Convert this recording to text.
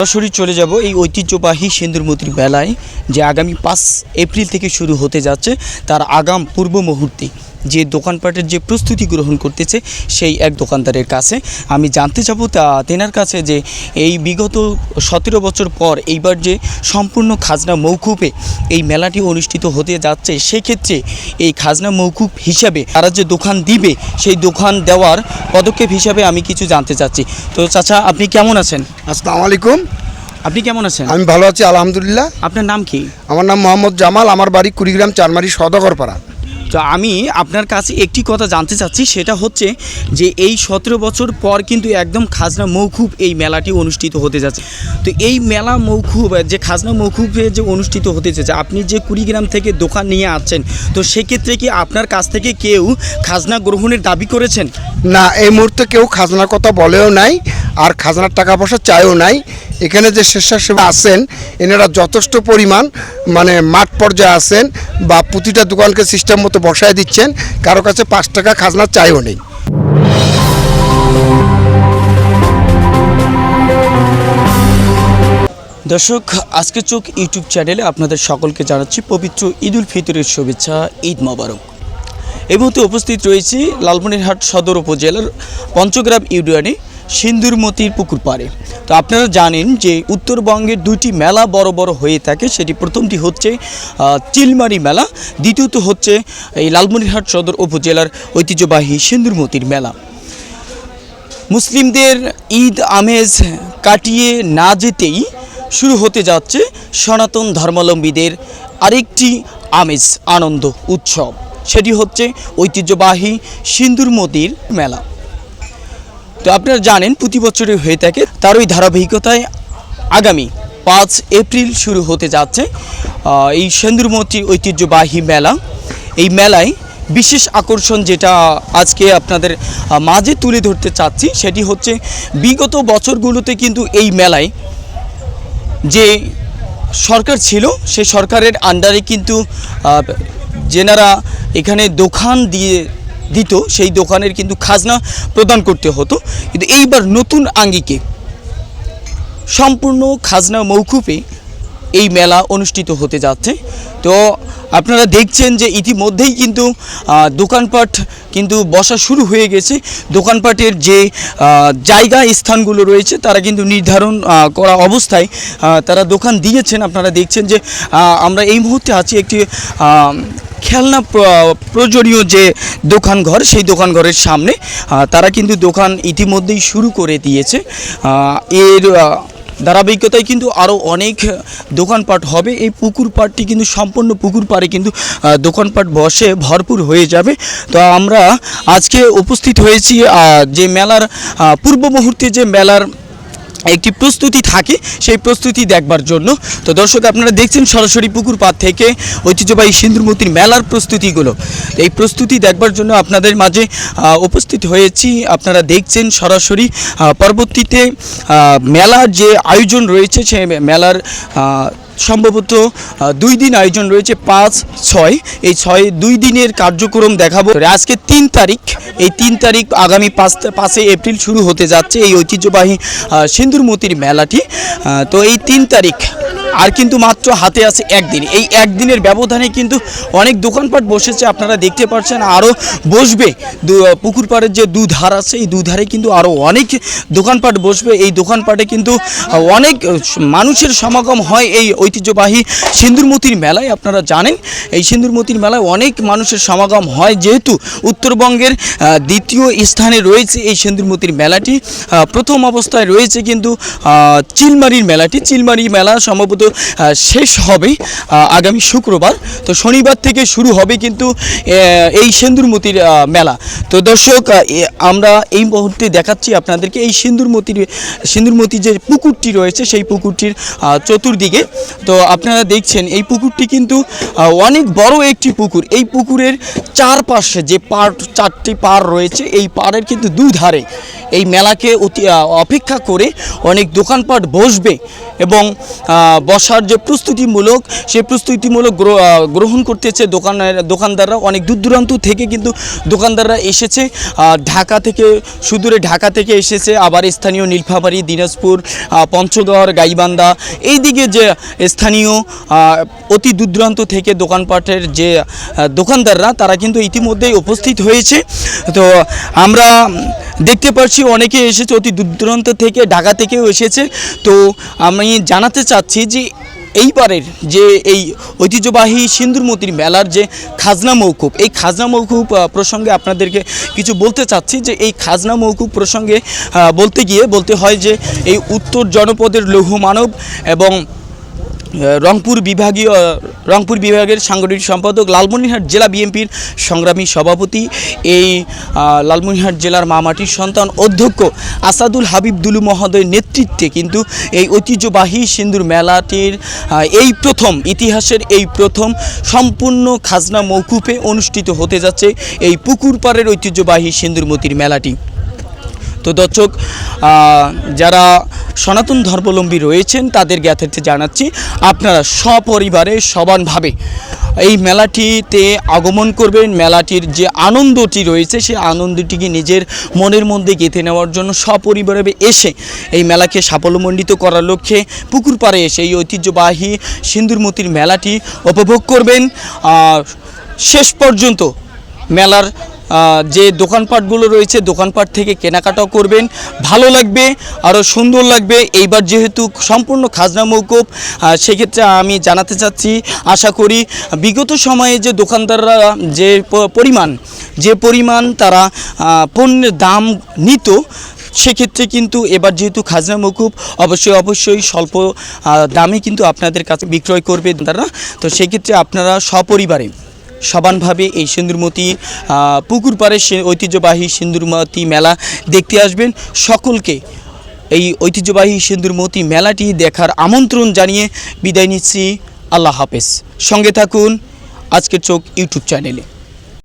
সরাসরি চলে যাব এই ঐতিহ্যবাহী সিন্দুরমতির বেলায় যে আগামী পাঁচ এপ্রিল থেকে শুরু হতে যাচ্ছে, তার আগাম পূর্ব মুহূর্তে। যে দোকানপাটের যে প্রস্তুতি গ্রহণ করতেছে সেই এক দোকানদারের কাছে। আমি জানতে চাবো তা তেনার কাছে যে এই বিগত সতেরো বছর পর এইবার যে সম্পূর্ণ খাজনা মৌকুফে এই মেলাটি অনুষ্ঠিত হতে যাচ্ছে সেক্ষেত্রে এই খাজনা মৌকুফ হিসাবে তারা যে দোকান দিবে সেই দোকান দেওয়ার পদক্ষেপ হিসাবে আমি কিছু জানতে চাচ্ছি। তো চাচা আপনি কেমন আছেন? আসসালামু আলাইকুম। আপনি কেমন আছেন? আমি ভালো আছি আলহামদুলিল্লাহ। আপনার নাম কি? আমার নাম মোহাম্মদ জামাল আমার বাড়ি কুড়িগ্রাম চারমারি সদাগরপাড়া। তো আমি আপনার কাছে একটি কথা জানতে চাচ্ছি, সেটা হচ্ছে যে এই সতেরো বছর পর কিন্তু একদম খাজনা মৌকুব এই মেলাটি অনুষ্ঠিত হতে যাচ্ছে। তো এই মেলা মৌকুব যে খাজনা মৌকুবে যে অনুষ্ঠিত হতে যাচ্ছে, আপনি যে কুড়িগ্রাম থেকে দোকান নিয়ে আসছেন, তো সেক্ষেত্রে কি আপনার কাছ থেকে কেউ খাজনা গ্রহণের দাবি করেছেন? না, এই মুহূর্তে কেউ খাজনার কথা বলেও নাই, আর খাজনার টাকা পয়সা চায়ও নাই। এখানে যে স্বেচ্ছাসেবী আছেন, এনারা যথেষ্ট পরিমাণ মানে মাঠ পর্যায়ে আছেন বা প্রতিটা দোকানকে সিস্টেম মতো বসায় দিচ্ছেন, কারও কাছে পাঁচ টাকা খাজনা চাইও নেই। দর্শক আজকে চোখ ইউটিউব চ্যানেলে আপনাদের সকলকে জানাচ্ছি পবিত্র ঈদ উল ফিতরের শুভেচ্ছা, ঈদ মোবারক। এই মুহূর্তে উপস্থিত রয়েছি লালমনিরহাট সদর উপজেলার পঞ্চগ্রাম ইউনিয়নে সিন্দুরমতির পুকুর পাড়ে। তো আপনারা জানেন যে উত্তরবঙ্গের দুইটি মেলা বড় বড় হয়ে থাকে, সেটি প্রথমটি হচ্ছে চিলমারি মেলা, দ্বিতীয়ত হচ্ছে এই লালমনিরহাট সদর উপজেলার ঐতিহ্যবাহী সিন্দুরমতির মেলা। মুসলিমদের ঈদ আমেজ কাটিয়ে না যেতেই শুরু হতে যাচ্ছে সনাতন ধর্মাবলম্বীদের আরেকটি আমেজ, আনন্দ, উৎসব। সেটি হচ্ছে ঐতিহ্যবাহী সিন্দুরমতির মেলা। তো আপনারা জানেন প্রতি বছরই হয়ে থাকে, তার ওই ধারাবাহিকতায় আগামী পাঁচ এপ্রিল শুরু হতে যাচ্ছে এই সেন্দুরমতি ঐতিহ্যবাহী মেলা। এই মেলায় বিশেষ আকর্ষণ যেটা আজকে আপনাদের মাঝে তুলে ধরতে চাচ্ছি, সেটি হচ্ছে বিগত বছরগুলোতে কিন্তু এই মেলায় যে সরকার ছিল সেই সরকারের আন্ডারে কিন্তু যেনারা এখানে দোকান দিয়ে দিত, সেই দোকানের কিন্তু খাজনা প্রদান করতে হতো। কিন্তু এইবার নতুন আঙ্গিকে সম্পূর্ণ খাজনা মৌকুফে এই মেলা অনুষ্ঠিত হতে যাচ্ছে। তো আপনারা দেখছেন যে ইতিমধ্যেই কিন্তু দোকানপাট কিন্তু বসা শুরু হয়ে গেছে। দোকানপাটের যে জায়গা স্থানগুলো রয়েছে, তারা কিন্তু নির্ধারণ করা অবস্থায় তারা দোকান দিয়েছেন। আপনারা দেখছেন যে আমরা এই মুহূর্তে আছি একটি খেলনা প্রয়োজনীয় যে দোকান ঘর, সেই দোকান ঘরের সামনে। তারা কিন্তু দোকান ইতিমধ্যেই শুরু করে দিয়েছে। এর ধারাবাহিকতায় কিন্তু আরও অনেক দোকানপাট হবে। এই পুকুর পাড়টি কিন্তু সম্পূর্ণ পুকুর পাড়ে কিন্তু দোকানপাট বসে ভরপুর হয়ে যাবে। তো আমরা আজকে উপস্থিত হয়েছি যে মেলার পূর্ব মুহূর্তে যে মেলার একটি প্রস্তুতি থাকে, সেই প্রস্তুতি দেখবার জন্য। তো দর্শক, আপনারা দেখছেন সরাসরি পুকুর পাড় থেকে ঐতিহ্যবাহী সিন্দুরমতির মেলার প্রস্তুতিগুলো। এই প্রস্তুতি দেখবার জন্য আপনাদের মাঝে উপস্থিত হয়েছি। আপনারা দেখছেন সরাসরি পরবর্তীতে মেলার যে আয়োজন রয়েছে সেই মেলার সম্ভবত দুই দিন আয়োজন রয়েছে পাঁচ ছয়। এই ছয় দুই দিনের কার্যক্রম দেখাবো। আজকে তিন তারিখ। এই তিন তারিখ আগামী পাঁচ পাঁচই এপ্রিল শুরু হতে যাচ্ছে এই ঐতিহ্যবাহী আহ, সিন্দুরমতির মেলাটি। তো এই তিন তারিখ আর কিন্তু মাত্র হাতে আছে একদিন। এই একদিনের ব্যবধানে কিন্তু অনেক দোকানপাট বসেছে আপনারা দেখতে পাচ্ছেন আরও বসবে। পুকুর পাড়ের যে দুধার আছে এই দুধারে কিন্তু আরও অনেক দোকানপাট বসবে। এই দোকানপাটে কিন্তু অনেক মানুষের সমাগম হয় এই ঐতিহ্যবাহী সিন্দুরমতির মেলায় আপনারা জানেন, এই সিন্দুরমতির মেলায় অনেক মানুষের সমাগম হয়। যেহেতু উত্তরবঙ্গের দ্বিতীয় স্থানে রয়েছে এই সিন্দুরমতির মেলাটি প্রথম অবস্থায় রয়েছে কিন্তু চিলমারির মেলাটি। চিলমারি মেলা সম্ভবত শেষ হবে আগামী শুক্রবার। তো শনিবার থেকে শুরু হবে কিন্তু এই সিন্দুরমতির মেলা। তো দর্শক আমরা এই মুহূর্তে দেখাচ্ছি আপনাদেরকে এই সিন্দুরমতির সিন্দুরমতি যে পুকুরটি রয়েছে, সেই পুকুরটির চতুর্দিকে। তো আপনারা দেখছেন, এই পুকুরটি কিন্তু অনেক বড় একটি পুকুর। এই পুকুরের চারপাশে যে পার চারটি পার রয়েছে, এই পাড়ের কিন্তু দুধারে এই মেলাকে অতি অপেক্ষা করে অনেক দোকানপাট বসবে এবং বসার যে প্রস্তুতিমূলক সেই প্রস্তুতিমূলক গ্রহণ করতেছে দোকানের, দোকানদাররা। অনেক দূর দূরান্ত থেকে কিন্তু দোকানদাররা এসেছে। ঢাকা থেকে, সুদূরে ঢাকা থেকে এসেছে। আবার স্থানীয় নীলফামারী, দিনাজপুর পঞ্চগড়, গাইবান্ধা এই দিকে যে স্থানীয় অতি দূর দূরান্ত থেকে দোকানপাটের যে দোকানদাররা, তারা কিন্তু ইতিমধ্যেই উপস্থিত হয়েছে। তো, আমরা দেখতে পাচ্ছি অনেকে এসেছে, অতি দূর দূরান্ত থেকে, ঢাকা থেকেও এসেছে। তো, আমি জানাতে চাচ্ছি যে, এইবারের যে, এই ঐতিহ্যবাহী সিন্দুরমতির মেলার যে খাজনা মৌকুব, এই খাজনা মৌকুব প্রসঙ্গে আপনাদেরকে কিছু বলতে চাচ্ছি যে, এই খাজনা মৌকুব প্রসঙ্গে বলতে গিয়ে বলতে হয় যে, এই উত্তর জনপদের লৌহ মানব এবং রংপুর বিভাগীয় রংপুর বিভাগের সাংগঠনিক সম্পাদক লালমনিরহাট জেলা বিএনপির সংগ্রামী সভাপতি। এই আহ, লালমনিরহাট জেলার মামাটির সন্তান অধ্যক্ষ আসাদুল হাবিব দুলু মহোদয়ের নেতৃত্বে কিন্তু এই ঐতিহ্যবাহী সিন্দুর মেলাটির এই প্রথম ইতিহাসের এই প্রথম সম্পূর্ণ খাজনা মৌকুপে অনুষ্ঠিত হতে যাচ্ছে এই পুকুর পাড়ের ঐতিহ্যবাহী সিন্দুরমতির মেলাটি। তো দর্শক যারা সনাতন ধর্মাবলম্বী রয়েছেন, তাদের জ্ঞাতার্থে জানাচ্ছি, আপনারা সপরিবারে সমানভাবে এই মেলাটিতে আগমন করবেন। মেলাটির যে আনন্দটি রয়েছে, সেই আনন্দটিকে নিজের মনের মধ্যে গেঁথে নেওয়ার জন্য সপরিবারে এসে এই মেলাকে সাফল্যমণ্ডিত করার লক্ষ্যে পুকুর পাড়ে এসে এই ঐতিহ্যবাহী সিন্দুরমতির মেলাটি উপভোগ করবেন। শেষ পর্যন্ত মেলার যে দোকানপাটগুলো রয়েছে, দোকানপাট থেকে কেনাকাটাও করবেন। ভালো লাগবে, আরও সুন্দর লাগবে। এইবার যেহেতু সম্পূর্ণ খাজনা মৌকুব সেক্ষেত্রে আমি জানাতে চাচ্ছি, আশা করি বিগত সময়ে যে দোকানদাররা যে পরিমাণ যে পরিমাণ তারা পণ্যের দাম নিত, সেক্ষেত্রে কিন্তু এবার যেহেতু খাজনা মৌকুব অবশ্যই অবশ্যই স্বল্প দামে কিন্তু আপনাদের কাছে বিক্রয় করবে তারা তো সেক্ষেত্রে আপনারা সপরিবারে সমানভাবে এই সিন্দুরমতি পুকুর পাড়ে ঐতিহ্যবাহী সিন্দুরমতি মেলা দেখতে আসবেন। সকলকে এই ঐতিহ্যবাহী সিন্দুরমতি মেলাটি দেখার আমন্ত্রণ জানিয়ে বিদায় নিচ্ছি। আল্লাহ হাফেজ। সঙ্গে থাকুন আজকের চোখ ইউটিউব চ্যানেলে।